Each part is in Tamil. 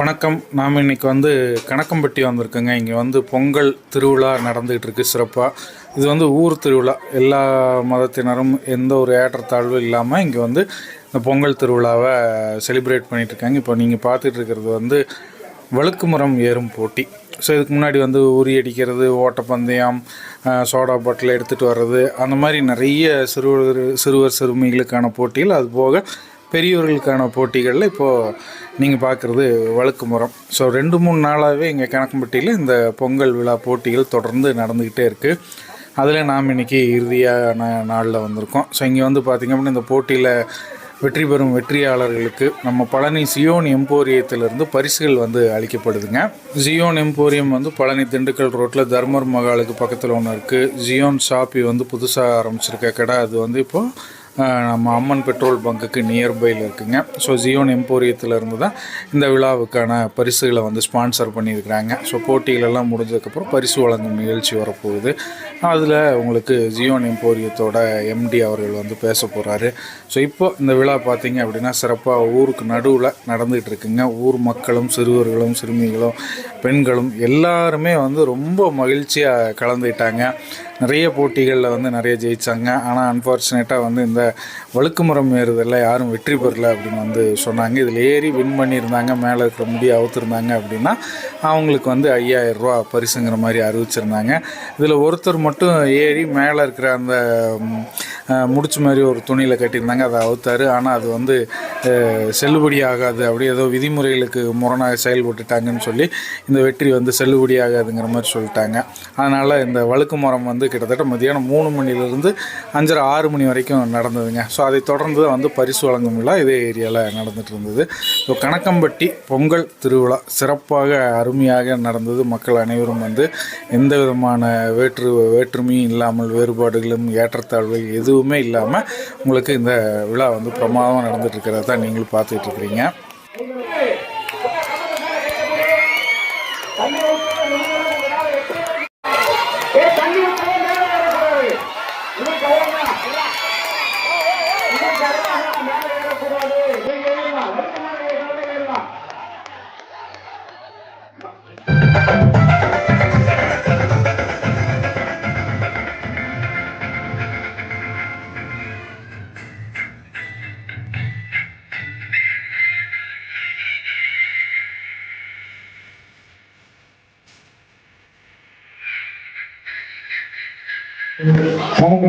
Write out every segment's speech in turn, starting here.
வணக்கம். நாம் இன்னைக்கு வந்து கணக்கம்பட்டி வந்திருக்கோங்க. இங்கே வந்து பொங்கல் திருவிழா நடந்துகிட்டு இருக்கு சிறப்பாக இது வந்து ஊர் திருவிழா. எல்லா மதத்தினரும் எந்த ஒரு ஏற்றத்தாழ்வும் இல்லாமல் இங்கே வந்து இந்த பொங்கல் திருவிழாவை செலிப்ரேட் பண்ணிகிட்ருக்காங்க இப்போ நீங்கள் பார்த்துட்டு இருக்கிறது வந்து வழுக்குமரம் ஏறும் போட்டி. ஸோ இதுக்கு முன்னாடி வந்து உரி அடிக்கிறது ஓட்டப்பந்தயம் சோடா பாட்டில் எடுத்துகிட்டு வர்றது அந்த மாதிரி நிறைய சிறுவர் சிறுவர் சிறுமிகளுக்கான போட்டிகள் அது போக பெரியவர்களுக்கான போட்டிகளில் இப்போது நீங்கள் பார்க்குறது வழுக்கு மரம். ஸோ ரெண்டு மூணு நாளாகவே இங்கே கணக்கம்பட்டியில் இந்த பொங்கல் விழா போட்டிகள் தொடர்ந்து நடந்துக்கிட்டே இருக்குது அதில் நாம் இன்றைக்கி இறுதியான நாளில் வந்திருக்கோம். ஸோ இங்கே வந்து பார்த்திங்க அப்படின்னா இந்த போட்டியில் வெற்றி பெறும் வெற்றியாளர்களுக்கு நம்ம பழனி சியோன் எம்போரியத்திலிருந்து பரிசுகள் வந்து அளிக்கப்படுதுங்க. ஜியோன் எம்போரியம் வந்து பழனி திண்டுக்கல் ரோட்டில் தர்மர் மகாலுக்கு பக்கத்தில் ஒன்று இருக்குது ஜியோன் ஷாப்பி வந்து புதுசாக ஆரம்பிச்சிருக்க கடை. அது வந்து இப்போது நம்ம அம்மன் பெட்ரோல் பங்குக்கு நியர்பையில் இருக்குங்க. ஸோ ஜியோன் எம்போரியத்தில் இருந்து தான் இந்த விழாவுக்கான பரிசுகளை வந்து ஸ்பான்சர் பண்ணியிருக்கிறாங்க. ஸோ போட்டிகளெல்லாம் முடிஞ்சதுக்கப்புறம் பரிசு வழங்கும் நிகழ்ச்சி வரப்போகுது. அதில் உங்களுக்கு ஜியோன் எம்போரியத்தோட எம்டி அவர்கள் வந்து பேச போகிறாரு ஸோ இப்போ இந்த விழா பார்த்திங்க அப்படின்னா சிறப்பாக ஊருக்கு நடுவில் நடந்துகிட்டு இருக்குங்க. ஊர் மக்களும் சிறுவர்களும் சிறுமிகளும் பெண்களும் எல்லாருமே வந்து ரொம்ப மகிழ்ச்சியாக கலந்துக்கிட்டாங்க. நிறைய போட்டிகளில் வந்து நிறைய ஜெயித்தாங்க ஆனால் அன்ஃபார்ச்சுனேட்டாக வந்து இந்த வழுக்குமரம் ஏறுதலில் யாரும் வெற்றி பெறல அப்படின்னு வந்து சொன்னாங்க. இதில் ஏறி வின் பண்ணியிருந்தாங்க. மேலே இருக்கிற முடியை அவுத்துருந்தாங்க அப்படின்னா அவங்களுக்கு வந்து ஐயாயிரம் ரூபா பரிசுங்கிற மாதிரி அறிவிச்சிருந்தாங்க. இதில் ஒருத்தர் மட்டும் ஏறி மேலே இருக்கிற அந்த முடிச்சு மாதிரி ஒரு துணியில் கட்டியிருந்தாங்க அதை அவுத்தார். ஆனால் அது வந்து செல்லுபடியாகாது. செல்லுபடி ஆகாது அப்படி ஏதோ விதிமுறைகளுக்கு முரணாக செயல்பட்டுட்டாங்கன்னு சொல்லி இந்த வெற்றி வந்து செல்லுபடி ஆகாதுங்கிற மாதிரி சொல்லிட்டாங்க. அதனால் இந்த வழுக்கு மரம் வந்து கிட்டத்தட்ட மதியானம் மூணு மணிலேருந்து அஞ்சரை ஆறு மணி வரைக்கும் நடந்ததுங்க. ஸோ அதை தொடர்ந்து தான் வந்து பரிசு வழங்கும் விழா இதே ஏரியாவில் நடந்துட்டு இருந்தது. ஸோ கணக்கம்பட்டி பொங்கல் திருவிழா சிறப்பாக அருமையாக நடந்தது. மக்கள் அனைவரும் வந்து எந்த விதமான வேற்று வேற்றுமையும் இல்லாமல் வேறுபாடுகளும் ஏற்றத்தாழ்வுகள் எதுவும் எதுவுமே இல்லாமல் உங்களுக்கு இந்த விழா வந்து பிரமாதமாக நடந்துகிட்ருக்கிறத தான் நீங்களும் பார்த்துட்டு இருக்கிறீங்க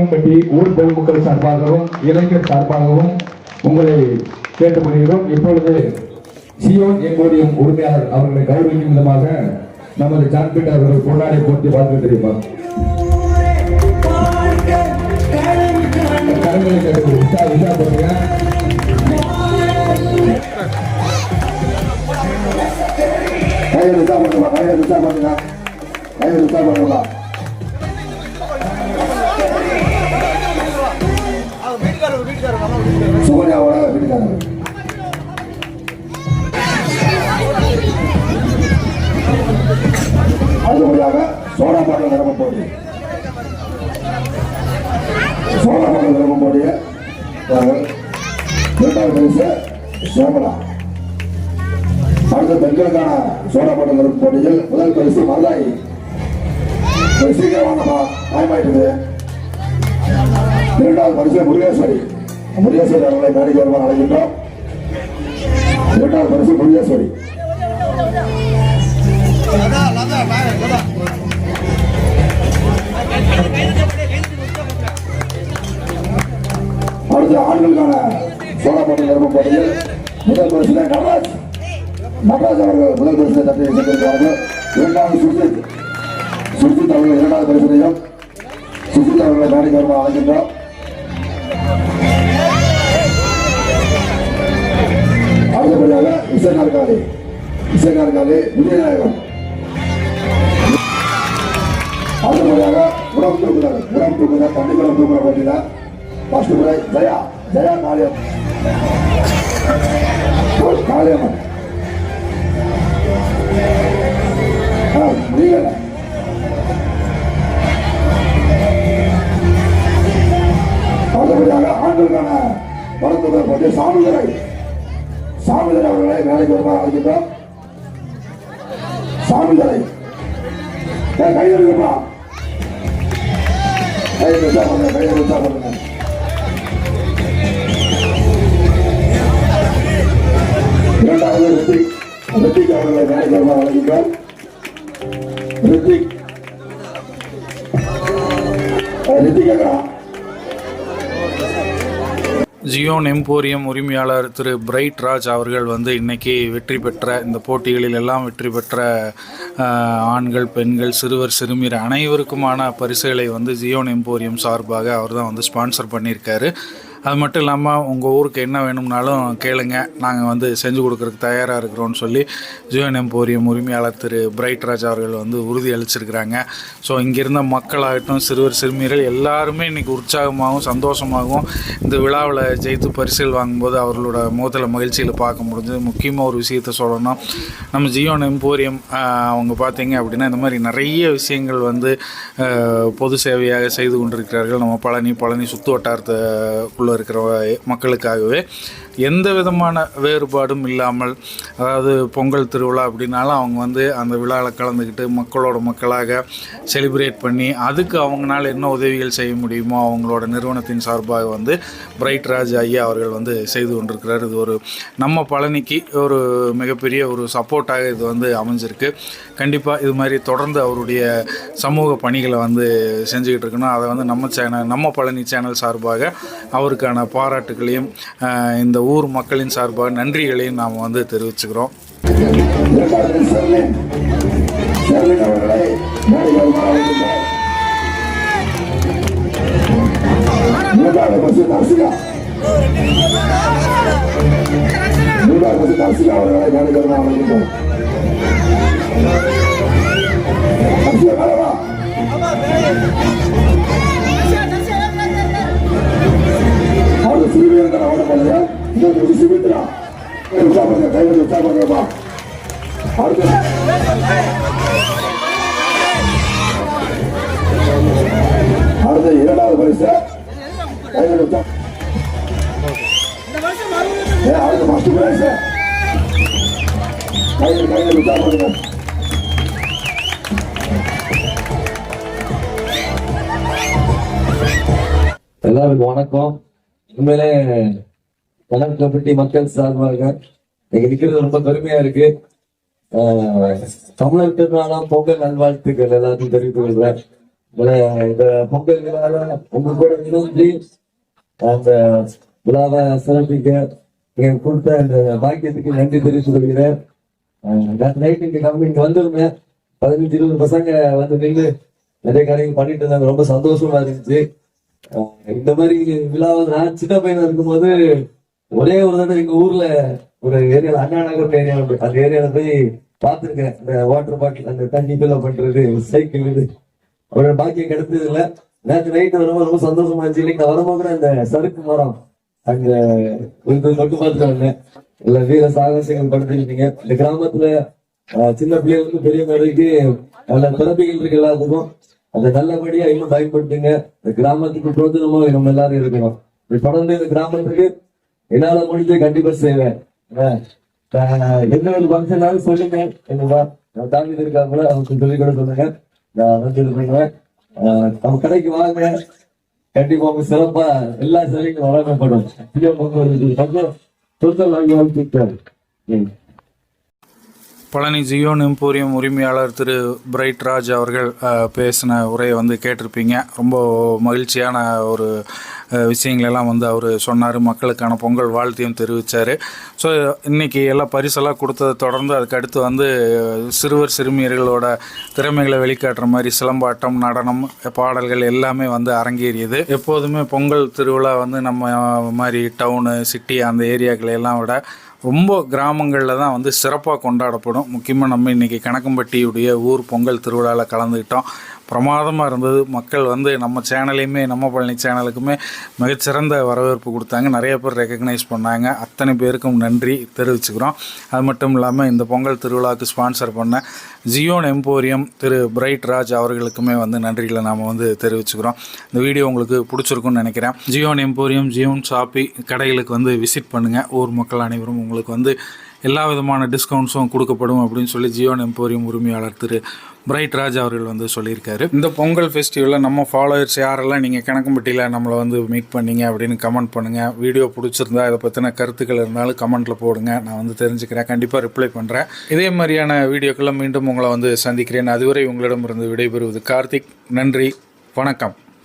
கட்டி ஊர் பொதுமக்கள் சார்பாகவும் இளைஞர் சார்பாகவும் உங்களை கேட்டுக்கொள்கிறோம். இப்பொழுது சியோன் எம்போரியம் உரிமையாளர் அவர்களை கௌரவிக்கும் விதமாக நமது ஜான்பீட் அவர்கள் பொருளாடை போட்டி வாழ்த்து தெரியுமா கரங்களை கேட்டு உஷா உஷா போடுங்க கையில் உஷா பண்ணுவா கையில் உஷா பண்ணுங்க கையில் உஷா பண்ணுவா சூர்யாவோட வீட்டுக்காரர் அடுத்தபடியாக சோழா பாடல் நிரம்ப போடி சோடா பாடல் நிரம்ப போடிய இரண்டாவது பரிசு சோமலா. அடுத்த பெண்களுக்கான சோழா பாடல் நிரம்ப போட்டியில் முதல் பரிசு மல்லாய் கொஞ்சம் சீக்கிரம் இரண்டாவது பரிசு முருகேஸ்வரி. முருகேஸ்வரி அவர்களை மேடைக்கு வருவார் அழைக்கின்றோம். இரண்டாவது பரிசு முருகேஸ்வரி. அடுத்த ஆண்களுக்கான சோழப்பட்ட நிறுவனம் போட்டியில் முதல் பரிசில நவாஸ் நவாஸ் அவர்கள் முதல் பரிசை தட்டி சென்றிருக்கிறார்கள் இரண்டாவது சுர்ஜித். சுர்ஜித் அவர்கள் இரண்டாவது பரிசிலையும் சுசித் அவர்களை மேடைக்கு வருவார் அழைக்கின்றோம். அடுத்தபடியாக இசை நாற்காலி இசை நாற்காலி விஜயநாயகம் அடுத்தபடியாக உடம்பு தூக்குதல் உடம்பு தூக்குதல் தண்ணிக்குளம் தூக்குற போட்டியில ஃபர்ஸ்ட் முறை ஜயா ஜயா காளியம் காளியம்மன் ஆ, அடுத்தபடியாக ஆண்களுக்கான மருத்துவ போட்டி சாமிதுரை சாமிதுரை அவர்களை வேலைக்கு வருமாறு அழைக்கின்றோம் சாமிதலை கையெழுப்பா கையெழுத்தா பண்ணுங்க கையெழுத்தா பண்ணுங்க இரண்டாவது ரித்திக். ரித்திக் அவர்களை ரித்திக். ரித்திக் அக்கா. ஜியோன் எம்போரியம் உரிமையாளர் திரு பிரைட் ராஜ் அவர்கள் வந்து இன்றைக்கி வெற்றி பெற்ற இந்த போட்டிகளில் எல்லாம் வெற்றி பெற்ற ஆண்கள் பெண்கள் சிறுவர் சிறுமியர் அனைவருக்குமான பரிசுகளை வந்து ஜியோன் எம்போரியம் சார்பாக அவர் தான் வந்து ஸ்பான்சர் பண்ணியிருக்காரு. அது மட்டும் இல்லாமல் உங்கள் ஊருக்கு என்ன வேணும்னாலும் கேளுங்க. நாங்கள் வந்து செஞ்சு கொடுக்குறதுக்கு தயாராக இருக்கிறோம்னு சொல்லி ஜியோன் எம்போரியம் உரிமையாளர் திரு பிரைட் ராஜா அவர்கள் வந்து உறுதி அளிச்சிருக்கிறாங்க. ஸோ இங்கிருந்த மக்களாகட்டும் சிறுவர் சிறுமியர்கள் எல்லாருமே இன்றைக்கி உற்சாகமாகவும் சந்தோஷமாகவும் இந்த விழாவில் ஜெயித்து பரிசுகள் வாங்கும்போது அவர்களோட முகத்தில் மகிழ்ச்சியில் பார்க்க முடிஞ்சது. முக்கியமாக ஒரு விஷயத்த சொல்லணும். நம்ம ஜியோன் எம்போரியம் அவங்க பார்த்தீங்க அப்படின்னா இந்த மாதிரி நிறைய விஷயங்கள் வந்து பொது சேவையாக செய்து கொண்டிருக்கிறார்கள். நம்ம பழனி பழனி சுற்று வட்டாரத்துக்குள்ளே இருக்கிற மக்களுக்காகவே எந்த விதமான வேறுபாடும் இல்லாமல் அதாவது பொங்கல் திருவிழா அப்படின்னாலும் அவங்க வந்து அந்த விழாவில் கலந்துக்கிட்டு மக்களோட மக்களாக செலிப்ரேட் பண்ணி அதுக்கு அவங்களால என்ன உதவிகள் செய்ய முடியுமோ அவங்களோட நிறுவனத்தின் சார்பாக வந்து பிரைட் ராஜ் ஐயா அவர்கள் வந்து செய்து கொண்டிருக்கிறார். இது ஒரு நம்ம பழனிக்கு ஒரு மிகப்பெரிய ஒரு சப்போர்ட்டாக இது வந்து அமைஞ்சிருக்கு. கண்டிப்பாக இது மாதிரி தொடர்ந்து அவருடைய சமூக பணிகளை வந்து செஞ்சுக்கிட்டு இருக்கணும். அதை வந்து நம்ம சேனல் நம்ம பழனி சேனல் சார்பாக அவருக்கான பாராட்டுகளையும் இந்த ஊர் மக்களின் சார்பாக நன்றிகளையும் நாம் வந்து தெரிவிச்சுக்கிறோம். அவர்களை மேலவா அவர் சிறுவீரன் ஓட போனது இன்னொரு சிறுமித்ரா உற்சாகம் கையில் உற்சாகம் அடுத்து. அடுத்த இரண்டாவது பரிசு. கையில் உற்சாகம் ஏ, அடுத்த ஃபர்ஸ்ட் பிரைஸ் கையில் கையில் உற்சாகம் எல்லாருக்கும் வணக்கம். உண்மையிலே கனகப்பட்டி மக்கள் சார்பாக இங்க நிக்கிறது ரொம்ப பெருமையா இருக்கு. ஆஹ், தமிழர் திருநாளாம் பொங்கல் நல்வாழ்த்துக்கள் எல்லாத்தையும் தெரிவித்துக் கொள்றேன் இந்த பொங்கல் விழால உங்க கூட இணைஞ்சு அந்த விழாவை சிறப்பிக்க நீங்க கொடுத்த இந்த பாக்கியத்துக்கு நன்றி தெரிவித்துக் கொள்கிறேன். நைட் இங்க கம்மி இங்க வந்திருந்தேன் பதினஞ்சு இருபது பசங்க வந்து நின்று நிறைய காரியங்கள் பண்ணிட்டு இருந்தாங்க. ரொம்ப சந்தோஷமா இருந்துச்சு. இந்த மாதிரி விழாவை நான் சின்ன பையனா இருக்கும்போது ஒரே ஒரு தடவை எங்க ஊர்ல ஒரு ஏரியால அண்ணா நகர் ஏரியா அந்த ஏரியால போய் பார்த்திருக்கேன். இந்த வாட்டர் பாட்டில் அந்த தண்ணி ஃபில் பண்றது சைக்கிள் இது. அவரோட பாக்கியம் கிடைச்சது இல்ல. நேற்று நைட் வரும்போது ரொம்ப சந்தோஷமா இருந்துச்சு. இன்னைக்கு வரும்போது கூட இந்த சறுக்கு மரம் அங்க கொஞ்சம் தொட்டு பார்த்துட்டு வந்தேன். இல்ல வீர சாகசங்கள் படுத்திருக்கீங்க இந்த கிராமத்துல சின்ன பிள்ளைகளுக்கு பெரிய பெரியவங்க வரைக்கும் நல்ல பிறப்பிகள் இருக்கு எல்லாத்துக்கும் அதை நல்லபடியா இன்னும் பயன்படுத்துங்க. இந்த கிராமத்துக்கு பிரோஜனமா நம்ம எல்லாரும் இருக்கணும். இப்படி தொடர்ந்து இந்த கிராமத்துக்கு என்னால முடிஞ்சு கண்டிப்பா செய்வேன். எந்த என்ன ஒரு ஃபங்க்ஷனாலும் சொல்லுங்க. என்னவா தாண்டி இருக்காங்களோ? அவங்க சொல்லி கூட சொல்லுங்க. நான் வந்து இது பண்ணுவேன் நம்ம கடைக்கு வாங்க. கண்டிப்பா உங்க சிறப்பா எல்லா சேவைக்கும் வழங்கப்படும். ஐயோ, ஒரு பக்கம் சொந்தம் வாங்கி வாழ்த்துக்கள் பழனி ஜியோ எம்போரியம் உரிமையாளர் திரு பிரைட் ராஜ் அவர்கள் பேசின உரையை வந்து கேட்டிருப்பீங்க. ரொம்ப மகிழ்ச்சியான ஒரு விஷயங்களெல்லாம் வந்து அவர் சொன்னார். மக்களுக்கான பொங்கல் வாழ்த்தையும் தெரிவித்தார் ஸோ இன்றைக்கி எல்லாம் பரிசெல்லாம் கொடுத்ததை தொடர்ந்து அதுக்கு அடுத்து வந்து சிறுவர் சிறுமியர்களோட திறமைகளை வெளிக்காட்டுற மாதிரி சிலம்பாட்டம் நடனம் பாடல்கள் எல்லாமே வந்து அரங்கேறியது. எப்போதுமே பொங்கல் திருவிழா வந்து நம்ம மாதிரி டவுனு சிட்டி அந்த ஏரியாக்களை எல்லாம் விட ரொம்ப கிராமங்களில் தான் வந்து சிறப்பாக கொண்டாடப்படும். முக்கியமாக நம்ம இன்றைக்கி கணக்கம்பட்டியுடைய ஊர் பொங்கல் திருவிழாவில் கலந்துக்கிட்டோம். பிரமாதமாக இருந்தது. மக்கள் வந்து நம்ம சேனலையுமே நம்ம பழனி சேனலுக்குமே மிகச்சிறந்த வரவேற்பு கொடுத்தாங்க. நிறைய பேர் ரெக்கக்னைஸ் பண்ணாங்க. அத்தனை பேருக்கும் நன்றி தெரிவிச்சுக்கிறோம். அது மட்டும் இல்லாமல் இந்த பொங்கல் திருவிழாவுக்கு ஸ்பான்சர் பண்ண ஜியோன் எம்போரியம் திரு பிரைட் ராஜ் அவர்களுக்குமே வந்து நன்றிகளை நாம் வந்து தெரிவிச்சுக்கிறோம். இந்த வீடியோ உங்களுக்கு பிடிச்சிருக்கும்னு நினைக்கிறேன். ஜியோன் எம்போரியம் ஜியோன் ஷாப்பி கடைகளுக்கு வந்து விசிட் பண்ணுங்கள் ஊர் மக்கள் அனைவரும் உங்களுக்கு வந்து எல்லா விதமான டிஸ்கவுண்ட்ஸும் கொடுக்கப்படும் அப்படின்னு சொல்லி ஜியோன் எம்போரியம் உரிமையாளர் திரு பிரைட் ராஜ் அவர்கள் வந்து சொல்லியிருக்காரு. இந்த பொங்கல் ஃபெஸ்டிவலில் நம்ம ஃபாலோவர்ஸ் யாரெல்லாம் நீங்கள் கணக்கம்பட்டியில் நம்மளை வந்து மீட் பண்ணீங்க அப்படின்னு கமெண்ட் பண்ணுங்கள் வீடியோ பிடிச்சிருந்தா இதை பற்றின கருத்துக்கள் இருந்தாலும் கமெண்ட்டில் போடுங்க. நான் வந்து தெரிஞ்சுக்கிறேன். கண்டிப்பாக ரிப்ளை பண்ணுறேன் இதே மாதிரியான வீடியோக்களை மீண்டும் உங்களை வந்து சந்திக்கிறேன். அதுவரை உங்களிடமிருந்து விடைபெறுவது கார்த்திக். நன்றி. வணக்கம்.